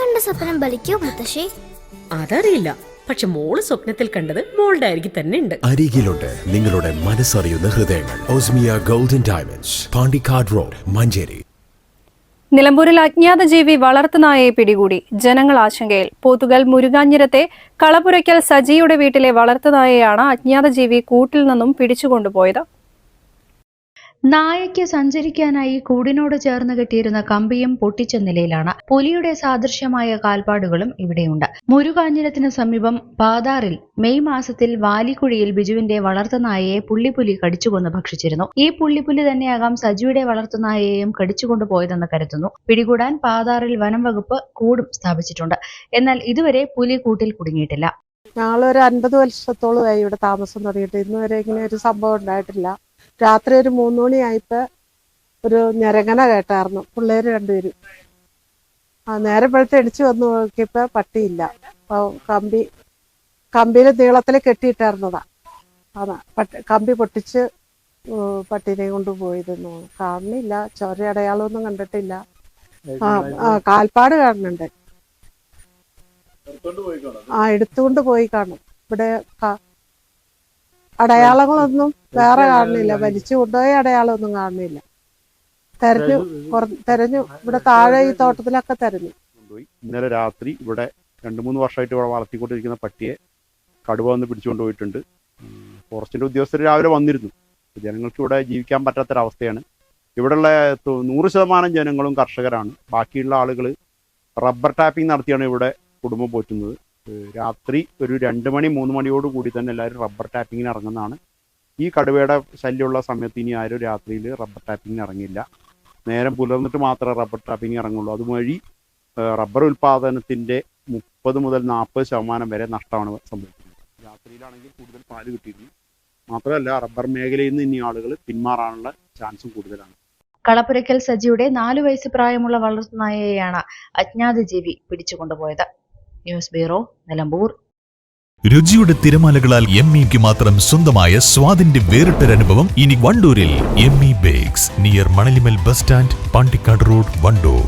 കണ്ട സ്വപ്നം ബലിക്കോ മുത്തശ്ശി? അതറിയില്ല. പക്ഷെ മോൾ സ്വപ്നത്തിൽ കണ്ടത് മോളുടെ അരികിൽ തന്നെ ഉണ്ട്. അരികിലുണ്ട് നിങ്ങളുടെ മനസ്സറിയുന്ന ഹൃദയങ്ങൾ. Osmia golden diamonds Pandikkad road Manjeri. നിലമ്പൂരിൽ അജ്ഞാത ജീവി വളർത്തുനായയെ പിടികൂടി. ജനങ്ങൾ ആശങ്കയിൽ. പോത്തുകൽ മുരുകാഞ്ഞിരത്തെ കളപുരയ്ക്കൽ സജിയുടെ വീട്ടിലെ വളർത്തുനായയാണ് അജ്ഞാത ജീവി കൂട്ടിൽ നിന്നും പിടിച്ചുകൊണ്ടുപോയത് നായയ്ക്ക് സഞ്ചരിക്കാനായി കൂടിനോട് ചേർന്ന് കെട്ടിയിരുന്ന കമ്പിയും പൊട്ടിച്ച നിലയിലാണ്. പുലിയുടെ സാദൃശ്യമായ കാൽപ്പാടുകളും ഇവിടെയുണ്ട്. മുരുകാഞ്ഞിരത്തിന് സമീപം പാതാറിൽ മെയ് മാസത്തിൽ വാലിക്കുഴിയിൽ ബിജുവിന്റെ വളർത്തുനായയെ പുള്ളിപ്പുലി കടിച്ചുകൊന്ന് ഭക്ഷിച്ചിരുന്നു. ഈ പുള്ളിപ്പുലി തന്നെയാകാം സജിയുടെ വളർത്തുനായയെയും കടിച്ചുകൊണ്ടുപോയതെന്ന് കരുതുന്നു. പിടികൂടാൻ പാതാറിൽ വനം വകുപ്പ് കൂടും സ്ഥാപിച്ചിട്ടുണ്ട്. എന്നാൽ ഇതുവരെ പുലി കൂട്ടിൽ കുടുങ്ങിയിട്ടില്ല. ഞങ്ങളൊരു അൻപത് വർഷത്തോളമായി ഇവിടെ താമസം തുടങ്ങിയിട്ട് ഇന്നുവരെ ഇങ്ങനെ ഒരു സംഭവം ഉണ്ടായിട്ടില്ല. രാത്രി ഒരു മൂന്ന് മണിയായപ്പോ ഒരു ഞരങ്ങന കേട്ടായിരുന്നു പിള്ളേര് രണ്ടുപേരും. ആ നേരെ പഴുത്ത് എടിച്ചു വന്ന് നോക്കിയപ്പോ പട്ടിയില്ല. അപ്പൊ കമ്പി കമ്പിയിൽ നീളത്തിൽ കെട്ടിയിട്ടായിരുന്നതാ അതാ പട്ടി കമ്പി പൊട്ടിച്ച് പട്ടിനെ കൊണ്ട് തോന്നുന്നു. കാണുന്നില്ല. ചോര അടയാളമൊന്നും കണ്ടിട്ടില്ല. ആ ആ കാൽപ്പാട് കാണുന്നുണ്ട്. ആ എടുത്തുകൊണ്ട് പോയി കാണും. ഇവിടെ അടയാളങ്ങളൊന്നും വേറെ കാണുന്നില്ല. വലിച്ചു കൊണ്ടുപോയ അടയാളമൊന്നും കാണുന്നില്ല. തെരഞ്ഞു തെരഞ്ഞു ഇവിടെ താഴെ ഈ തോട്ടത്തിലൊക്കെ തെരഞ്ഞു. ഇന്നലെ രാത്രി ഇവിടെ രണ്ട് മൂന്ന് വർഷമായിട്ട് ഇവിടെ വളർത്തിക്കൊണ്ടിരിക്കുന്ന പട്ടിയെ കടുവ വന്ന് പിടിച്ചുകൊണ്ട് പോയിട്ടുണ്ട് ഫോറസ്റ്റിന്റെ ഉദ്യോഗസ്ഥർ രാവിലെ വന്നിരുന്നു. ജനങ്ങൾക്ക് ഇവിടെ ജീവിക്കാൻ പറ്റാത്തൊരവസ്ഥയാണ്. ഇവിടെയുള്ള നൂറ് ശതമാനം ജനങ്ങളും കർഷകരാണ്. ബാക്കിയുള്ള ആളുകൾ റബ്ബർ ടാപ്പിംഗ് നടത്തിയാണ് ഇവിടെ കുടുംബം പോറ്റുന്നത്. രാത്രി ഒരു രണ്ട് മണി മൂന്ന് മണിയോട് കൂടി തന്നെ എല്ലാവരും റബ്ബർ ടാപ്പിങ്ങിന് ഇറങ്ങുന്നതാണ്. ഈ കടുവയുടെ ശല്യമുള്ള സമയത്ത് ഇനി ആരും രാത്രിയിൽ റബ്ബർ ടാപ്പിങ്ങിന് ഇറങ്ങില്ല. നേരം പുലർന്നിട്ട് മാത്രമേ റബ്ബർ ടാപ്പിങ് ഇറങ്ങുള്ളൂ. അതുവഴി റബ്ബർ ഉൽപാദനത്തിന്റെ മുപ്പത് മുതൽ നാൽപ്പത് ശതമാനം വരെ നഷ്ടമാണ് സംഭവിക്കുന്നത്. രാത്രിയിലാണെങ്കിൽ കൂടുതൽ പാൽ കിട്ടിയിരുന്നു മാത്രമല്ല റബ്ബർ മേഖലയിൽ നിന്ന് ഇനി ആളുകൾ പിന്മാറാനുള്ള ചാൻസും കൂടുതലാണ്. കളപ്പുരയ്ക്കൽ സജിയുടെ നാലു വയസ്സ് പ്രായമുള്ള വളർത്തുനായയെയാണ് അജ്ഞാത ജീവി പിടിച്ചുകൊണ്ടുപോയത്. News bureau Nilambur. രുചിയുടെ തിരമാലകളാൽ എം ഇക്ക് മാത്രം സ്വന്തമായ സ്വാദിന്റെ വേറിട്ടൊരനുഭവം ഇനി വണ്ടൂരിൽ M E bakes near Manalimal bus stand Pandikkad road Wandoor.